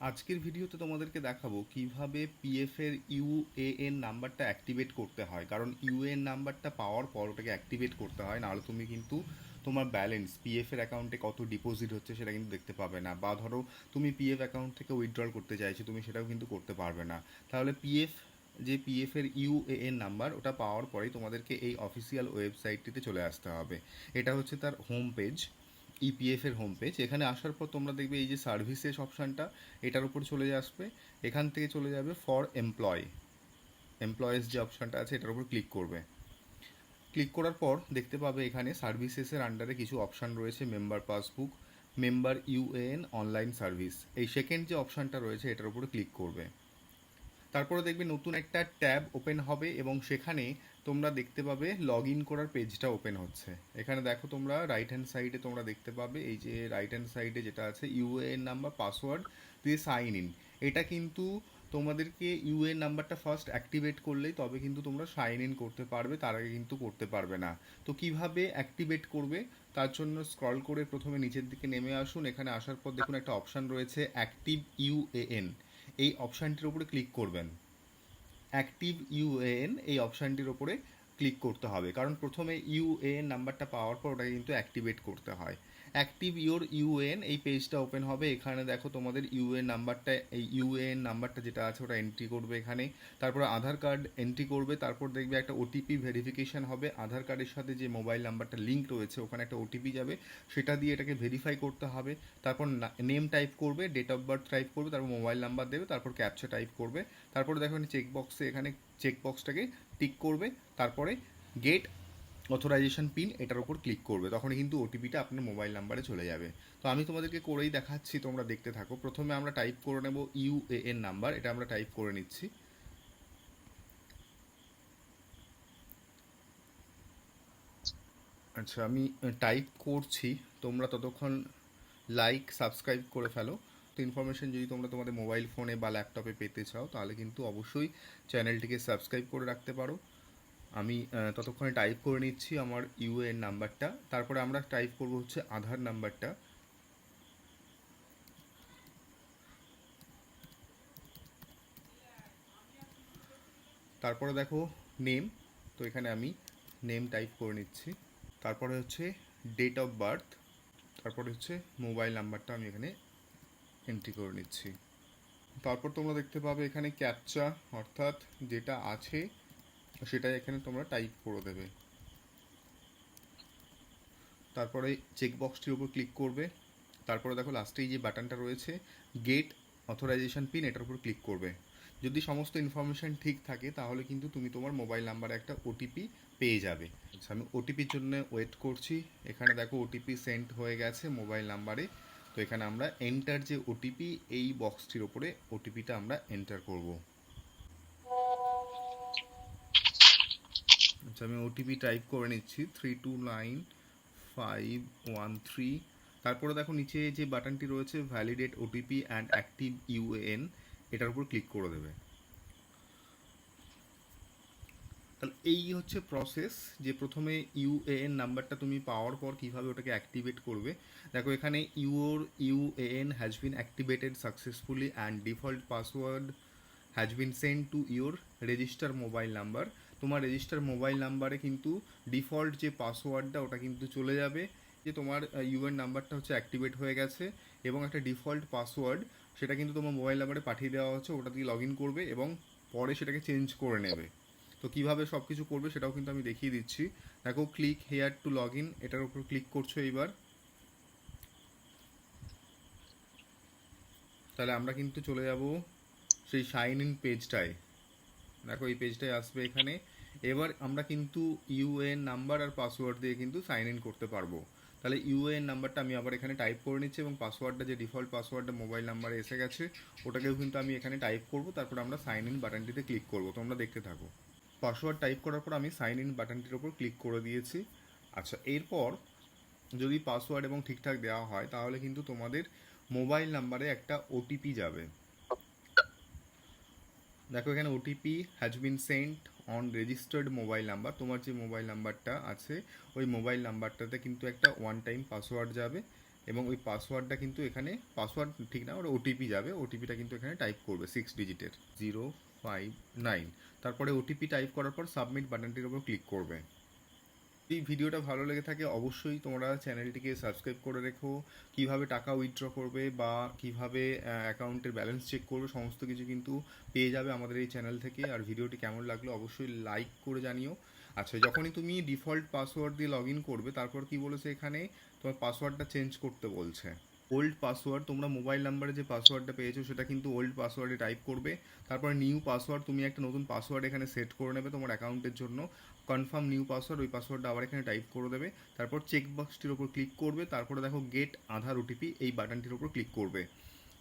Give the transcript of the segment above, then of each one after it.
আজকের ভিডিওতে তোমাদেরকে দেখাবো কীভাবে পিএফ এর ইউএএন নাম্বারটা অ্যাক্টিভেট করতে হয়। কারণ ইউএএন নাম্বারটা পাওয়ার পর ওটাকে অ্যাক্টিভেট করতে হয়, নাহলে তুমি কিন্তু তোমার ব্যালেন্স পিএফ এর অ্যাকাউন্টে কত ডিপোজিট হচ্ছে সেটা কিন্তু দেখতে পাবে না। বা ধরো তুমি পিএফ অ্যাকাউন্ট থেকে উইথড্রল করতে চাইছো, তুমি সেটাও কিন্তু করতে পারবে না। তাহলে পিএফ যে পিএফ এর ইউএএন নাম্বার, ওটা পাওয়ার পরেই তোমাদেরকে এই অফিসিয়াল ওয়েবসাইটটিতে চলে আসতে হবে। এটা হচ্ছে তার হোম পেজ ইপিএফ এর হোম পেজ এখানে আসার পর তোমরা দেখবে এই যে সার্ভিসেস অপশানটা এটার উপর চলে আসবে। এখান থেকে চলে যাবে ফর এমপ্লয় এমপ্লয়েজ যে অপশানটা আছে, এটার উপর ক্লিক করবে। ক্লিক করার পর দেখতে পাবে এখানে সার্ভিসেসের আন্ডারে কিছু অপশান রয়েছে member passbook member UAN online service এই সেকেন্ড যে অপশানটা রয়েছে, এটার উপরে ক্লিক করবে। তারপরে দেখবে নতুন একটা ট্যাব ওপেন হবে এবং সেখানে তোমরা দেখতে পাবে লগ ইন করার পেজটা ওপেন হচ্ছে। এখানে দেখো তোমরা রাইট হ্যান্ড সাইডে তোমরা দেখতে পাবে এই যে রাইট হ্যান্ড সাইডে যেটা আছে ইউএএন নাম্বার পাসওয়ার্ড দিয়ে সাইন ইন এটা কিন্তু তোমাদেরকে ইউএএন নাম্বারটা ফার্স্ট অ্যাক্টিভেট করলেই তবে কিন্তু তোমরা সাইন ইন করতে পারবে, তার আগে কিন্তু করতে পারবে না। তো কীভাবে অ্যাক্টিভেট করবে? তার জন্য স্ক্রল করে প্রথমে নিচের দিকে নেমে আসুন। এখানে আসার পর দেখুন একটা অপশান রয়েছে অ্যাক্টিভ ইউএএন এই অপশানটির উপরে ক্লিক করবেন। অ্যাক্টিভ ইউএএন এই অপশানটির ওপরে ক্লিক করতে হবে। কারণ প্রথমে ইউএএন নাম্বারটা পাওয়ার পর ওটাকে কিন্তু অ্যাক্টিভেট করতে হয়। অ্যাক্টিভ ইউর ইউএন এই পেজটা ওপেন হবে। এখানে দেখো তোমাদের ইউএন নাম্বারটা এই ইউএএন নাম্বারটা যেটা আছে, ওটা এন্ট্রি করবে এখানে। তারপর আধার কার্ড এন্ট্রি করবে। তারপর দেখবে একটা ওটিপি ভেরিফিকেশন হবে। আধার কার্ডের সাথে যে মোবাইল নাম্বারটা লিঙ্ক রয়েছে, ওখানে একটা ওটিপি যাবে। সেটা দিয়ে এটাকে ভেরিফাই করতে হবে। তারপর নেম টাইপ করবে ডেট অফ বার্থ টাইপ করবে, তারপর মোবাইল নাম্বার দেবে, তারপর ক্যাপচা টাইপ করবে। তারপর দেখো চেক বক্সে এখানে চেক বক্সটাকে টিক করবে, তারপরে গেট অথরাইজেশন পিন এটার উপর ক্লিক করবে। তখন কিন্তু ওটিপিটা আপনার মোবাইল নাম্বারে চলে যাবে। তো আমি তোমাদেরকে করেই দেখাচ্ছি, তোমরা দেখতে থাকো। প্রথমে আমরা টাইপ করে নেব ইউএএন নাম্বার এটা আমরা টাইপ করে নিচ্ছি। আচ্ছা আমি টাইপ করছি, তোমরা ততক্ষণ লাইক সাবস্ক্রাইব করে ফেলো। তো ইনফরমেশন যদি তোমরা তোমাদের মোবাইল ফোনে বা ল্যাপটপে পেতে চাও, তাহলে কিন্তু অবশ্যই চ্যানেলটিকে সাবস্ক্রাইব করে রাখতে পারো। আমি ততক্ষণে টাইপ করে নিচ্ছি আমার ইউএএন নাম্বারটা তারপরে আমরা টাইপ করব হচ্ছে আধার নাম্বারটা তারপরে দেখো নেম তো এখানে আমি নেম টাইপ করে নিচ্ছি। তারপরে হচ্ছে ডেট অফ বার্থ তারপরে হচ্ছে মোবাইল নাম্বারটা আমি এখানে এন্ট্রি করে নিচ্ছি। তারপর তোমরা দেখতে পাবে এখানে ক্যাপচা অর্থাৎ যেটা আছে সেটা এখানে তোমরা টাইপ করে দেবে। তারপরে চেকবক্সটির উপর ক্লিক করবে। তারপরে দেখো লাস্টেই যে বাটনটা রয়েছে গেট অথরাইজেশন পিন এটার উপর ক্লিক করবে। যদি সমস্ত ইনফরমেশন ঠিক থাকে, তাহলে কিন্তু তুমি তোমার মোবাইল নাম্বারে একটা ওটিপি পেয়ে যাবে। আচ্ছা আমি ওটিপির জন্য ওয়েট করছি। এখানে দেখো ওটিপি সেন্ড হয়ে গেছে মোবাইল নাম্বারে তো এখানে আমরা এন্টার যে ওটিপি এই বক্সটির ওপরে ওটিপিটা আমরা এন্টার করব। আচ্ছা আমি ওটিপি টাইপ করে নিচ্ছি three two nine five one three তারপরে দেখো নিচে যে বাটনটি রয়েছে validate OTP and active UAN এটার উপর ক্লিক করে দেবে। তাহলে এই হচ্ছে প্রসেস যে প্রথমে ইউএএন নাম্বারটা তুমি পাওয়ার পর কীভাবে ওটাকে অ্যাক্টিভেট করবে। দেখো এখানে your UAN has been activated successfully and default password has been send to your register mobile number তোমার রেজিস্টার মোবাইল নাম্বারে কিন্তু ডিফল্ট যে পাসওয়ার্ডটা ওটা কিন্তু চলে যাবে। যে তোমার ইউএন নাম্বারটা হচ্ছে অ্যাক্টিভেট হয়ে গেছে এবং একটা ডিফল্ট পাসওয়ার্ড সেটা কিন্তু তোমার মোবাইল নাম্বারে পাঠিয়ে দেওয়া হচ্ছে, ওটা দিয়ে লগ ইন করবে এবং পরে সেটাকে চেঞ্জ করে নেবে। তো কীভাবে সব কিছু করবে সেটাও কিন্তু আমি দেখিয়ে দিচ্ছি। দেখো click here to log in এটার উপর ক্লিক করছ এইবার। তাহলে আমরা কিন্তু চলে যাব সেই সাইন ইন পেজটায় দেখো, এই পেজটায় আসবে এখানে। এবার আমরা কিন্তু ইউএএন নাম্বার আর পাসওয়ার্ড দিয়ে কিন্তু সাইন ইন করতে পারব। তাহলে ইউএএন নাম্বারটা আমি আবার এখানে টাইপ করে নিচ্ছি এবং পাসওয়ার্ডটা যে ডিফল্ট পাসওয়ার্ডটা মোবাইল নাম্বারে এসে গেছে, ওটাকেও কিন্তু আমি এখানে টাইপ করব। তারপর আমরা সাইন ইন বাটনটিতে ক্লিক করব। তোমরা দেখতে থাকো। পাসওয়ার্ড টাইপ করার পর আমি সাইন ইন বাটনটির ওপর ক্লিক করে দিয়েছি। আচ্ছা এরপর যদি পাসওয়ার্ড এবং ঠিকঠাক দেওয়া হয়, তাহলে কিন্তু তোমাদের মোবাইল নাম্বারে একটা ওটিপি যাবে। দেখো, এখানে OTP has been sent on registered mobile number তোমার যে মোবাইল নাম্বারটা আছে, ওই মোবাইল নাম্বারটাতে কিন্তু একটা ওয়ান টাইম পাসওয়ার্ড যাবে এবং ওই পাসওয়ার্ডটা কিন্তু এখানে পাসওয়ার্ড ঠিক না, ওটা ওটিপি যাবে। ওটিপিটা কিন্তু এখানে টাইপ করবে সিক্স ডিজিটের জিরো ফাইভ নাইন তারপরে ওটিপি টাইপ করার পর সাবমিট বাটনটির উপর ক্লিক করবে। এই ভিডিওটা ভালো লেগে থাকে অবশ্যই তোমরা চ্যানেলটিকে সাবস্ক্রাইব করে রেখো। কীভাবে টাকা উইথড্র করবে বা কীভাবে অ্যাকাউন্টের ব্যালেন্স চেক করবে, সমস্ত কিছু কিন্তু পেয়ে যাবে আমাদের এই চ্যানেল থেকে। আর ভিডিওটি কেমন লাগল অবশ্যই লাইক করে জানিও। আচ্ছা যখনই তুমি ডিফল্ট পাসওয়ার্ড দিয়ে লগ ইন করবে, তারপর কি বলেছে এখানে? তোমার পাসওয়ার্ডটা চেঞ্জ করতে বলছে। ওল্ড পাসওয়ার্ড তোমরা মোবাইল নাম্বারে যে পাসওয়ার্ডটা পেয়েছ, সেটা কিন্তু ওল্ড পাসওয়ার্ডে টাইপ করবে। তারপর নিউ পাসওয়ার্ড তুমি একটা নতুন পাসওয়ার্ড এখানে সেট করে নেবে তোমার অ্যাকাউন্টের জন্য। কনফার্ম নিউ পাসওয়ার্ড ওই পাসওয়ার্ডটা আবার এখানে টাইপ করে দেবে। তারপর চেক বক্সটির ওপর ক্লিক করবে। তারপরে দেখো গেট আধার ওটিপি এই বাটনটির ওপর ক্লিক করবে।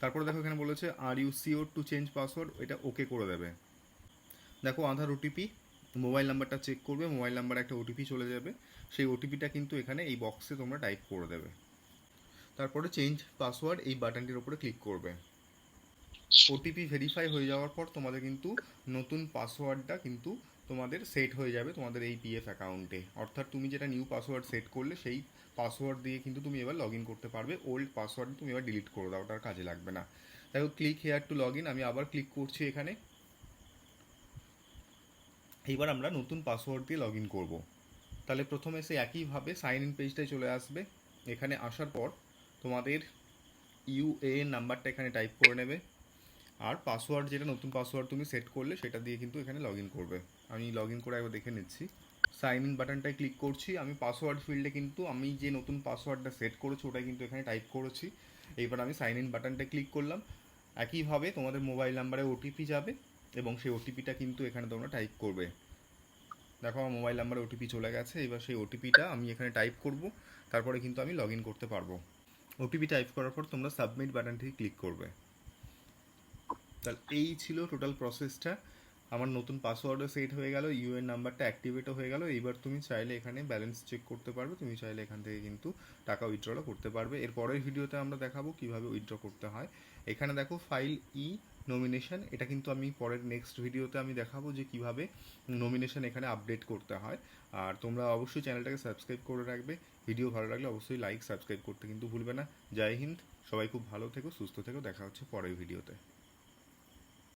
তারপরে দেখো এখানে বলেছে are you sure to change password এটা ওকে করে দেবে। দেখো আধার ওটিপি মোবাইল নাম্বারটা চেক করবে মোবাইল নাম্বারে একটা ওটিপি চলে যাবে। সেই ওটিপিটা কিন্তু এখানে এই বক্সে তোমরা টাইপ করে দেবে। তারপরে চেঞ্জ পাসওয়ার্ড এই বাটনটির উপরে ক্লিক করবে। ওটিপি ভেরিফাই হয়ে যাওয়ার পর তোমাদের কিন্তু নতুন পাসওয়ার্ডটা কিন্তু তোমাদের সেট হয়ে যাবে তোমাদের এই পিএফ অ্যাকাউন্টে অর্থাৎ তুমি যেটা নিউ পাসওয়ার্ড সেট করলে সেই পাসওয়ার্ড দিয়ে কিন্তু তুমি এবার লগ করতে পারবে। ওল্ড পাসওয়ার্ড তুমি এবার ডিলিট করে দাও, ওটার কাজে লাগবে না। দেখো ক্লিক হেয়ার টু লগ আমি আবার ক্লিক করছি এখানে। এইবার আমরা নতুন পাসওয়ার্ড দিয়ে লগ ইন করব। তাহলে প্রথমে সে একইভাবে সাইন ইন পেজটায় চলে আসবে। এখানে আসার পর তোমাদের ইউএএন নাম্বারটা এখানে টাইপ করে নেবে। আর পাসওয়ার্ড যেটা নতুন পাসওয়ার্ড তুমি সেট করলে সেটা দিয়ে কিন্তু এখানে লগ ইন করবে। আমি লগ ইন করে একবার দেখে নিচ্ছি। সাইন ইন বাটনটায় ক্লিক করছি। আমি পাসওয়ার্ড ফিল্ডে কিন্তু আমি যে নতুন পাসওয়ার্ডটা সেট করেছি ওটা কিন্তু এখানে টাইপ করেছি। এইবার আমি সাইন ইন বাটনটা ক্লিক করলাম। একইভাবে তোমাদের মোবাইল নাম্বারে ওটিপি যাবে এবং সেই ওটিপিটা কিন্তু এখানে তোমরা টাইপ করবে। দেখো আমার মোবাইল নাম্বারে ওটিপি চলে গেছে। এবার সেই ওটিপিটা আমি এখানে টাইপ করব। তারপরে কিন্তু আমি লগ ইন করতে পারব। ওটিপি টাইপ করার পর তোমরা সাবমিট বাটনটি ক্লিক করবে। তাহলে এই ছিল টোটাল প্রসেসটা আমার নতুন পাসওয়ার্ডও সেট হয়ে গেল ইউএন নাম্বারটা অ্যাক্টিভেটও হয়ে গেল। এইবার তুমি চাইলে এখানে ব্যালেন্স চেক করতে পারবে। তুমি চাইলে এখান থেকে কিন্তু টাকা উইথড্রও করতে পারবে। এর পরের ভিডিওতে আমরা দেখাবো কীভাবে উইথড্র করতে হয়। এখানে দেখো ফাইল ই নমিনেশন এটা কিন্তু আমি পরের নেক্সট ভিডিওতে আমি দেখাবো যে কীভাবে নমিনেশন এখানে আপডেট করতে হয়। আর তোমরা অবশ্যই চ্যানেলটাকে সাবস্ক্রাইব করে রাখবে। ভিডিও ভালো লাগলে অবশ্যই লাইক সাবস্ক্রাইব করতে কিন্তু ভুলবে না। জয় হিন্দ, সবাই খুব ভালো থেকো, সুস্থ থেকো। দেখা হচ্ছে পরের ভিডিওতে